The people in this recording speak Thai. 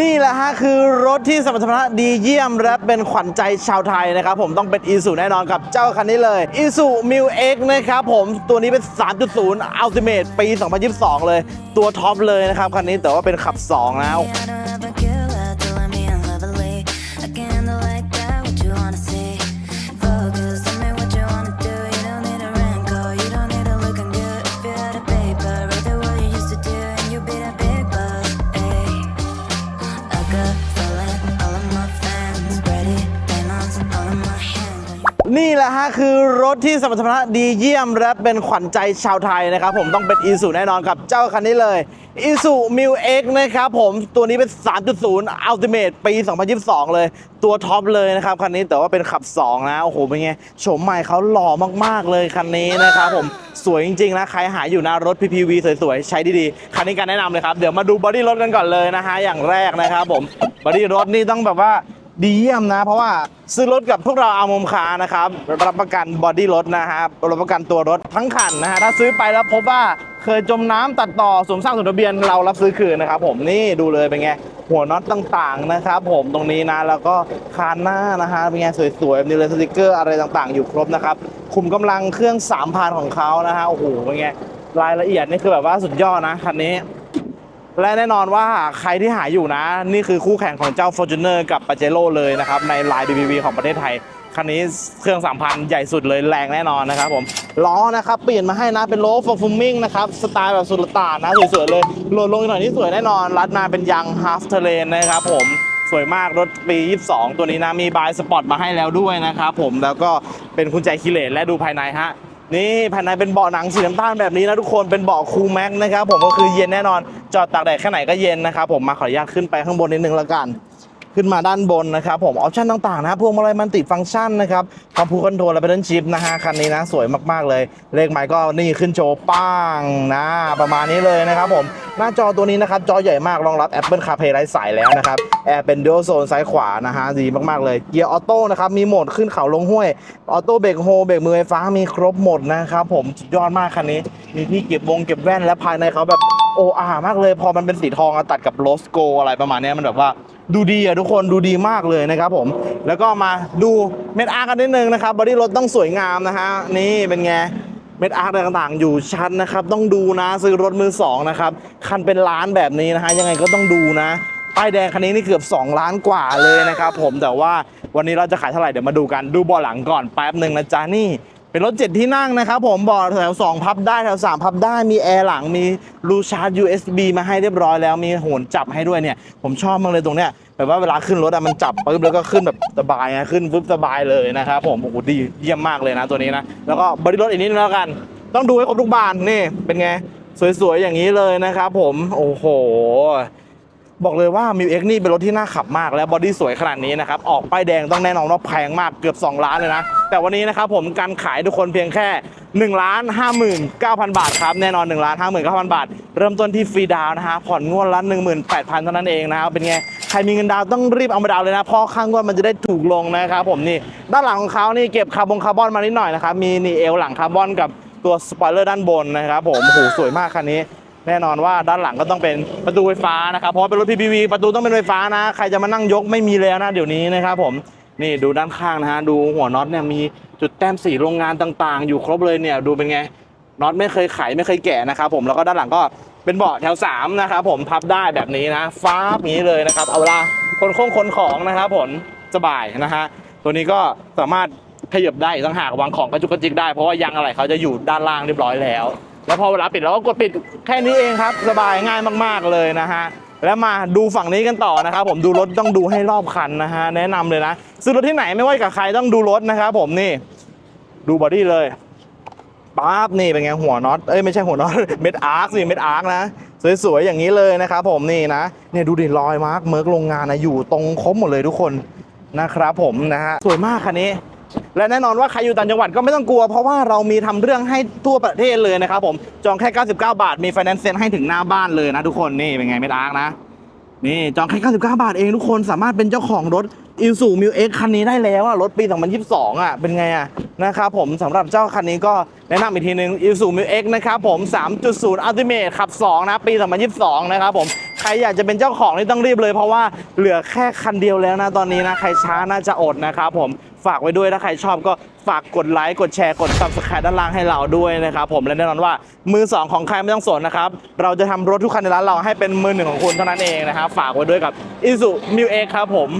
นี่แหละฮะคือรถที่สมรรถนะดีเยี่ยมและเป็นขวัญใจชาวไทยนะครับผมต้องเป็นอีซูแน่นอนกับเจ้าคันนี้เลยอีซูมิวเอ็กนะครับผมตัวนี้เป็น 3.0 Ultimate ปี 2022 เลย ตัวท็อปเลยนะครับคันนี้แต่ว่าเป็นขับ2นะ I a นี่แหละฮะคือรถที่สมรรถนะดีเยี่ยมและเป็นขวัญใจชาวไทยนะครับผมต้องเป็นอีซูแน่นอนกับ เจ้าคันนี้เลยอีซูมิวเอ็กนะครับผมตัวนี้เป็น 3.0 Ultimate ปี 2022 เลย ตัวท็อปเลยนะครับ คันนี้แต่ว่าเป็นขับ 2 นะ โอ้โห เป็นไงโฉมใหม่เขาหล่อมาก ๆ เลยคันนี้นะครับผมสวยจริง ๆ นะ ใครหาอยู่นะรถ PPV สวย ๆ ใช้ดี ๆ คันนี้การแนะนำเลยครับ เดี๋ยวมาดูบอดี้รถกันก่อนเลยนะฮะอย่างแรกนะครับผมบอดี้รถนี่ต้องแบบว่า ดีเยี่ยมนะ เพราะว่าซื้อรถกับพวกเราเอามุมคานะครับ รับประกันบอดี้รถนะฮะรับประกันตัวรถทั้งคันนะฮะถ้าซื้อไปแล้วพบว่าเคยจมน้ำตัดต่อสวมสร้างสมทะเบียนเรารับซื้อคืนนะครับ ผมนี่ดูเลยเป็นไงหัวน็อตต่างๆนะครับ ผมตรงนี้นะแล้วก็คานหน้านะฮะเป็นไงสวยๆแบบนี้เลยสติกเกอร์อะไรต่างๆ อยู่ครบนะครับคุมกำลังเครื่อง3,000ของเขานะฮะโอ้โหเป็นไงรายละเอียดนี่คือแบบว่าสุดยอดนะคันนี้ และแน่นอนว่าใครที่หาอยู่นะ นี่คือคู่แข่งของเจ้า Fortuner กับ p a j e r o เลยนะครับ ในลาย BBV ของประเทศไทย คันนี้เครื่อง 3,000 ใหญ่สุดเลยแรงแน่นอนนะครับผม ล้อนะครับ เปลี่ยนมาให้นะเป็นโลฟอร์ฟูมิงนะครับ สไตล์แบบสุดตานนะสวย ๆ เลยโหลดลงอีกหน่อยนี่สวยแน่นอน รัดมาเป็นยาง half terrain นะครับผมสวยมากรถปี 22 ตัวนี้นะ มีบายสปอร์ตมาให้แล้วด้วยนะครับผมแล้วก็เป็นคุณใจคิเลนและดูภายในฮะ นี่ภายในเป็นเบาะหนังสีน้ำตาลแบบนี้นะทุกคนเป็นเบาะคูลแม็กนะครับผมก็คือเย็นแน่นอน จอดตากแดดแค่ไหนก็เย็นนะครับผมมาขออนุญาตขึ้นไปข้างบนนิดนึงแล้วกัน ขึ้นมาด้านบนนะครับผมออปชั่นต่างๆนะพวงมาลัยมันติฟังก์ชันนะครับคอมพูคอนโทรลและเบนชิพนะฮะคันนี้นะสวยมากๆเลย เลขหมายก็นี่ขึ้นโชว์ป้างนะประมาณนี้เลยนะครับผมหน้าจอตัวนี้นะครับจอใหญ่มากรองรับ Apple CarPlay ไร้สายแล้วนะครับแอร์เป็น Dual Zone ซ้ายขวานะฮะดีมากๆเลยเกียร์ออโต้นะครับมีโหมดขึ้นเขาลงห้วยออโต้เบรกโฮเบรกมือไฟฟ้ามีครบหมดนะครับผมสุดยอดมากคันนี้มีที่เก็บวงเก็บแว่นและภายในเขาแบบโออามากเลย พอมันเป็นสีทองตัดกับโรสโกอะไรประมาณนี้มันแบบว่า ดูดีอะทุกคนดูดีมากเลยนะครับผมแล้วก็มาดูเม็ดอาร์กันนิดนึงนะครับบอดี้รถต้องสวยงามนะฮะนี่เป็นไงเม็ดอาร์ต่างๆ อยู่ชัดนะครับต้องดูนะซื้อรถมือสองนะครับคันเป็นล้านแบบนี้นะฮะยังไงก็ต้องดูนะป้ายแดงคันนี้นี่เกือบ 2 ล้านกว่าเลยนะครับผมแต่ว่าวันนี้เราจะขายเท่าไหร่เดี๋ยวมาดูกันดูเบาหลังก่อนแป๊บหนึ่งนะจ๊ะนี่ เป็นรถ 7 ที่นั่งนะครับผมเบาะแถว 2 พับได้แถว 3 พับได้มีแอร์หลังมีรูชาร์จ USB มาให้เรียบร้อยแล้วมีโหนจับให้ด้วยเนี่ย ผมชอบมากเลยตรงเนี้ยแบบว่าเวลาขึ้นรถอะมันจับปุ๊บแล้วก็ขึ้นแบบสบายอะขึ้นปุ๊บสบายเลยนะครับผมโอ้โหดีเยี่ยมมากเลยนะตัวนี้นะ แล้วก็บริรถอีกนิดนึงแล้วกัน ต้องดูให้ครบทุกบานนี่เป็นไงสวยๆอย่างนี้เลยนะครับผมโอ้โห บอกเลยว่ามิวเอ็กนี่เป็นรถที่น่าขับมาก และบอดี้สวยขนาดนี้นะครับ ออกป้ายแดงต้องแน่นอนว่าแพงมากเกือบ 2 ล้านเลยนะ แต่วันนี้นะครับผมการขายทุกคนเพียงแค่1ล้าน59,000บาทครับแน่นอน1ล้าน59,000บาท เริ่มต้นที่ฟรีดาวนะฮะผ่อนงวดละ18,000เท่านั้นเองนะครับเป็นไงใครมีเงินดาวต้องรีบเอามาดาวเลยนะเพราะข้างงวดมันจะได้ถูกลงนะครับผมนี่ด้านหลังของเขานี่เก็บคาร์บอนคาร์บอนมานิดหน่อยนะครับมีนี่เอลหลังคาร์บอนกับตัวสปอยเลอร์ด้านบนนะครับผมโอ้โหสวยมากคันนี้ แน่นอนว่าด้านหลังก็ต้องเป็นประตูไฟฟ้านะครับเพราะเป็นรถ PPV ประตูต้องเป็นไฟฟ้านะ ใครจะมานั่งยกไม่มีแล้วนะเดี๋ยวนี้นะครับผมนี่ดูด้านข้างนะฮะดูหัวน็อตเนี่ยมีจุดแต้มสีโรงงานต่างๆ อยู่ครบเลยเนี่ยดูเป็นไงน็อตไม่เคยไขไม่เคยแกะนะครับผมแล้วก็ด้านหลังก็เป็นเบาะแถว3นะครับผมพับได้แบบนี้นะฟ้าบนี้เลยนะครับเอาเวลาคนโค้งคนของนะครับผลสบายนะฮะตัวนี้ก็สามารถขยับได้ต่างหากวางของกระจุกกระจิกได้เพราะว่ายางอะไรเขาจะอยู่ด้านล่างเรียบร้อยแล้ว แล้วพอเวลาปิดเราก็กดปิดแค่นี้เองครับ สบายง่ายมากๆเลยนะฮะแล้วมาดูฝั่งนี้กันต่อนะครับผมดูรถต้องดูให้รอบคันนะฮะแนะนำเลยนะซื้อรถที่ไหนไม่ว่ากับใครต้องดูรถนะครับผมนี่ดูบอดี้เลยป๊าบนี่เป็นไงหัวน็อตเอ้ยไม่ใช่หัวน็อตเม็ดอาร์คสิเม็ดอาร์คนะสวยๆอย่างนี้เลยนะครับผมนี่นะเนี่ยดูดิรอยมาร์กเมิร์กโรงงานนะอยู่ตรงครบหมดเลยทุกคนนะครับผมนะฮะสวยมากคันนี้ และแน่นอนว่าใครอยู่ต่างจังหวัดก็ไม่ต้องกลัว เพราะว่าเรามีทำเรื่องให้ทั่วประเทศเลยนะครับผมจองแค่ 99 บาทมีไฟแนนซ์เซ็นให้ถึงหน้าบ้านเลยนะทุกคนนี่เป็นไงไม่ดาร์กนะนี่จองแค่ 99 บาทเองทุกคนสามารถเป็นเจ้าของรถอิลสูมิวเอ็กคันนี้ได้แล้วอะรถปี 2022 อะ เป็นไงอะนะครับผมสำหรับเจ้าคันนี้ก็แนะนำอีกทีนึงอิลสูมิวเอ็กนะครับผม 3.0 Ultimate ขับ 2 นะ ปี 2022 นะครับผม ใครอยากจะเป็นเจ้าของนี่ต้องรีบเลยเพราะว่าเหลือแค่คันเดียวแล้วนะตอนนี้นะ ใครช้าน่าจะอดนะครับผม ฝากไว้ด้วยถ้าใครชอบก็ฝากกดไลค์กดแชร์กด subscribe ด้านล่างให้เราด้วยนะครับผมและแน่นอนว่ามือสองของใครไม่ต้องสนนะครับ เราจะทำรถทุกคันในร้านเราให้เป็นมือหนึ่งของคุณเท่านั้นเองนะครับฝากไว้ด้วยกับ i s u m i l X ครับผม